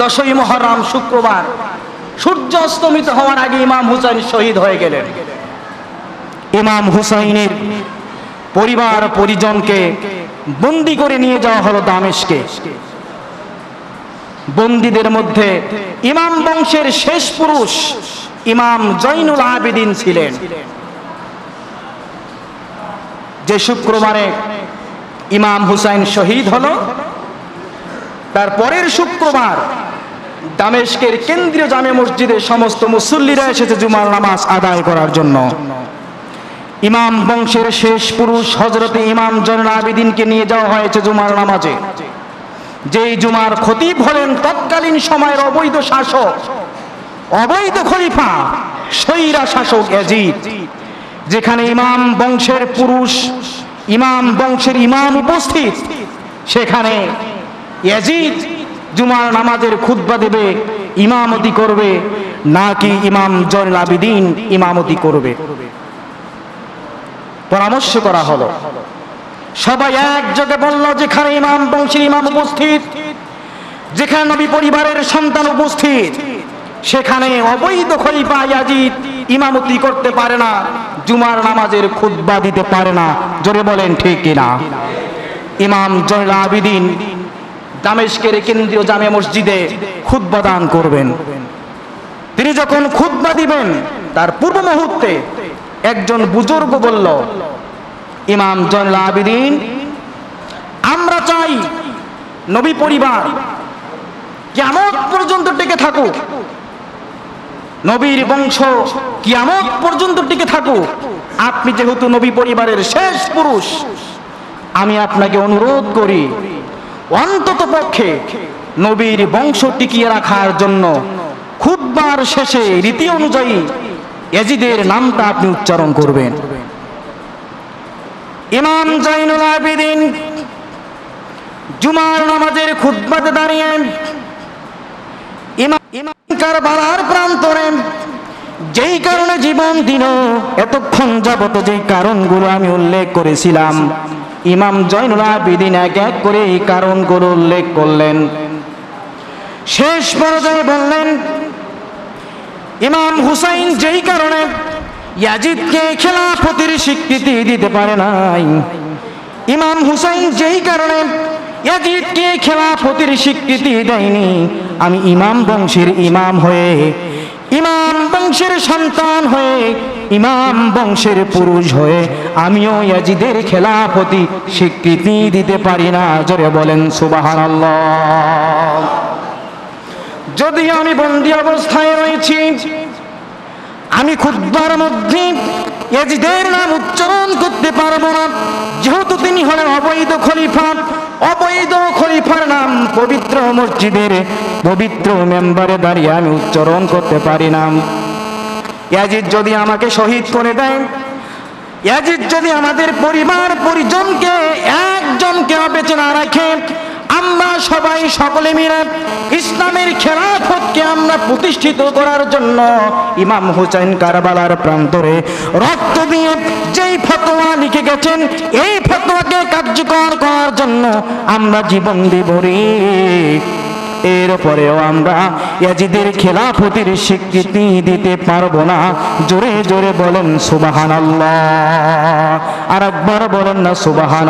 দশই মহরম শুক্রবার। সূর্য অস্তমিত হওয়ার আগে ইমাম হুসাইন শহীদ হয়ে গেলেন। ইমাম হুসাইনের পরিবার, পরিজনকে বন্দি করে নিয়ে যাওয়া হলো দামেশকে। বন্দীদের মধ্যে ইমাম বংশের শেষ পুরুষ ইমাম জৈনুল আবেদিন ছিলেন। যে শুক্রবারে ইমাম হুসাইন শহীদ হলো, তার পরের শুক্রবার দামেশকের কেন্দ্রীয় জামে মসজিদে সমস্ত মুসল্লিরা এসেছে জুমার নামাজ আদায় করার জন্য। ইমাম বংশের শেষ পুরুষ হজরতে ইমাম জৈনুল আবেদিনকে নিয়ে যাওয়া হয়েছে জুমার নামাজে। যেই জুমার খতিব হলেন তৎকালীন সময়ের অবৈধ শাসক, অবৈধ খলিফা সৈরা শাসক এজিদ, যেখানে ইমাম বংশের পুরুষ, ইমাম বংশের ইমাম উপস্থিত, সেখানে ইয়াজিদ জুমার নামাজের খুতবা দেবে, ইমামতি করবে, নাকি ইমাম জয়নুল আবিদিন ইমামতি করবে? পরামর্শ করা হলো। সবাই একযোগে বলল, যেখানে ইমাম, বংশের ইমাম উপস্থিত, যেখানে নবী পরিবারের সন্তান উপস্থিত, সেখানে অবৈধ খলিফা ইয়াজিদ ইমামতি করতে পারে না, জুমার নামাজের খুতবা দিতে পারে না। জোরে বলেন, ঠিক কিনা? ইমাম জয়লা আবিদিন দামেশকের কেন্দ্রীয় জামে মসজিদে খুতবা দান করবেন। তিনি যখন খুতবা দিবেন, তার পূর্ব মুহূর্তে একজন বুজুর্গ বলল, ইমাম জয়নুল আবিদিন, আমরা চাই নবী পরিবার কিয়ামত পর্যন্ত টিকে থাকুক। নবীর বংশ কিয়ামত পর্যন্ত টিকে থাকুক। আপনি যেহেতু নবী পরিবারের শেষ পুরুষ, আমি আপনাকে অনুরোধ করি অন্তত পক্ষে নবীর বংশ টিকিয়ে রাখার জন্য খুববার শেষে রীতি অনুযায়ী এজিদের নামটা আপনি উচ্চারণ করবেন। ইমাম জাইনুল আবেদিন জুমার নামাজের খুতবাতে দাঁড়িয়ে ইমাম ইমাম কারবালার প্রান্তরে যেই কারণে জীবন দিল, এতক্ষণ যাবত যেই কারণগুলো আমি উল্লেখ করেছিলাম। ইমাম জয়নুল আবেদিন এক এক করে এই কারণগুলো উল্লেখ করলেন। শেষ পর্যায়ে বললেন, ইমাম হুসাইন যেই কারণে ইয়াজিদকে খেলাফতির স্বীকৃতি দিতে পারে নাই, ইমাম হুসাইন যেই কারণে ইয়াজিদকে খেলাফতির স্বীকৃতি দেয়নি, আমি ইমাম বংশের ইমাম হয়ে, ইমাম বংশের সন্তান হয়ে ইমাম বংশের পুরুষ হয়ে আমিও ইয়াজিদের খেলাফতি স্বীকৃতি দিতে পারি না। জোরে বলেন, সুবহানাল্লাহ। যদি আমি বন্দি অবস্থায় রয়েছি, আমি খুদ্বার মধ্যে এজিদের নাম উচ্চারণ করতে পারব না। যেহেতু তিনি হলেন অবৈধ খলিফা, অবৈধ খলিফার নাম পবিত্র মসজিদের পবিত্র মেম্বারে দাঁড়িয়ে আমি উচ্চারণ করতে পারি না। ইয়াজিদ যদি আমাকে শহীদ করে দেয়, ইয়াজিদ যদি আমাদের পরিবার পরিজনকে একজনকে বেঁচে না রাখে, আমরা সবাই সকলে মিলে ইসলামের খেলাফতকে আমরা প্রতিষ্ঠিত করার জন্য ইমাম হুসাইন কারবালার প্রান্তরে রক্ত দিয়ে যেই ফতোয়া লিখে গেছেন, এই ফতোয়াকে কার্যকর করার জন্য আমরা জীবন দিব এরপরেও আমরা ইয়াজিদের খেলাফতির স্বীকৃতি দিতে পারব না। জোরে জোরে বলেন সুবাহান আর একবার বলেন না সুবাহান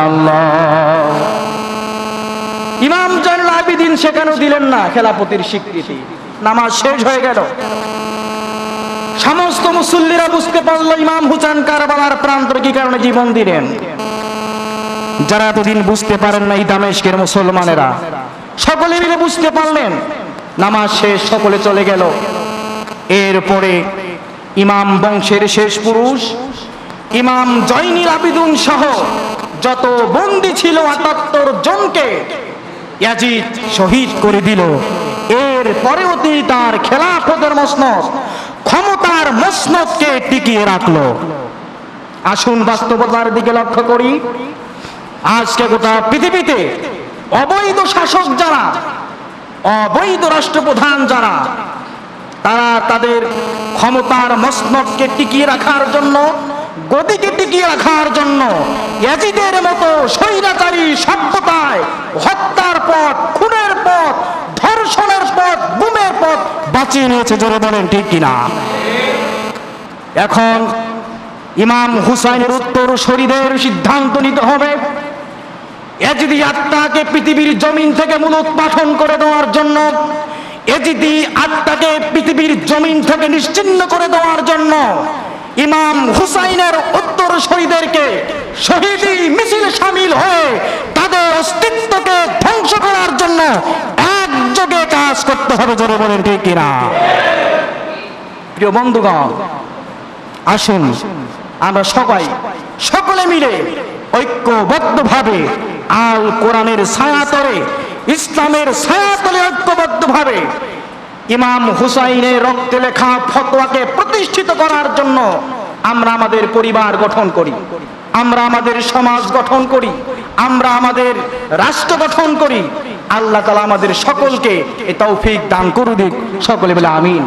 ইমাম জানুল আবিদিন সেখানেও দিলেন না খেলাপতির স্বীকৃতি। নামাজ শেষ হয়ে গেল। সমস্ত মুসল্লিরা বুঝতে পারল ইমাম হুসান কারবালার প্রান্তর কি কারণে জীবন দিলেন। যারা এতদিন বুঝতে পারেন না এই দামেশকের মুসলমানেরা। সকলে মিলে বুঝতে পারলেন। নামাজ শেষ, সকলে চলে গেল। এরপরে ইমাম বংশের শেষ পুরুষ, ইমাম জয়নিল আবিদুন সহ যত বন্দী ছিল আটাত্তর জনকে ইয়াজিদ শহীদ করে দিল। এর পরেও তিনি তার খেলাফতের মসনদ, ক্ষমতার মসনদকে টিকিয়ে রাখল। আসুন বাস্তবতার দিকে লক্ষ্য করি। আজকে গোটা পৃথিবীতে অবৈধ শাসক যারা, অবৈধ রাষ্ট্রপ্রধান যারা, তারা তাদের ক্ষমতার মসনদকে টিকিয়ে রাখার জন্য গতিকে টিকিয়ে রাখার জন্য, ইয়াজিদের মতো স্বৈরাচারী সভ্যতায় হত্যার পথ, খুনের পথ, ধর্ষণের পথ বাঁচিয়ে নিয়েছে জোরে বলেন, ঠিক কিনা এখন ইমাম হুসাইনের উত্তর শরীরের সিদ্ধান্ত নিতে হবে। এজিদি আত্মাকে পৃথিবীর জমিন থেকে মূলোৎপাটন করে দেওয়ার জন্য, এজিদি আত্মাকে পৃথিবীর জমিন থেকে নিশ্চিন্ন করে দেওয়ার জন্য ইমাম হুসাইনের উত্তর শহীদেরকে শহীদি মিছিল সামিল হয়ে তাদের অস্তিত্বকে ধ্বংস করার জন্য একযোগে কাজ করতে হবে, জোরে বলেন ঠিক কিনা? প্রিয় বন্ধুগণ, আসুন আমরা সবাই সকলে মিলে ঐক্যবদ্ধভাবে আল কোরআনের ছায়াতলে, ইসলামের ছায়াতলে ঐক্যবদ্ধভাবে ইমাম হুসাইনের রক্তে লেখা ফতোয়াকে প্রতিষ্ঠিত করার জন্য আমরা আমাদের পরিবার গঠন করি, আমরা আমাদের সমাজ গঠন করি, আমরা আমাদের রাষ্ট্র গঠন করি। আল্লাহ তালা আমাদের সকলকে এ তৌফিক দান করুদিক সকলে বলে আমিন।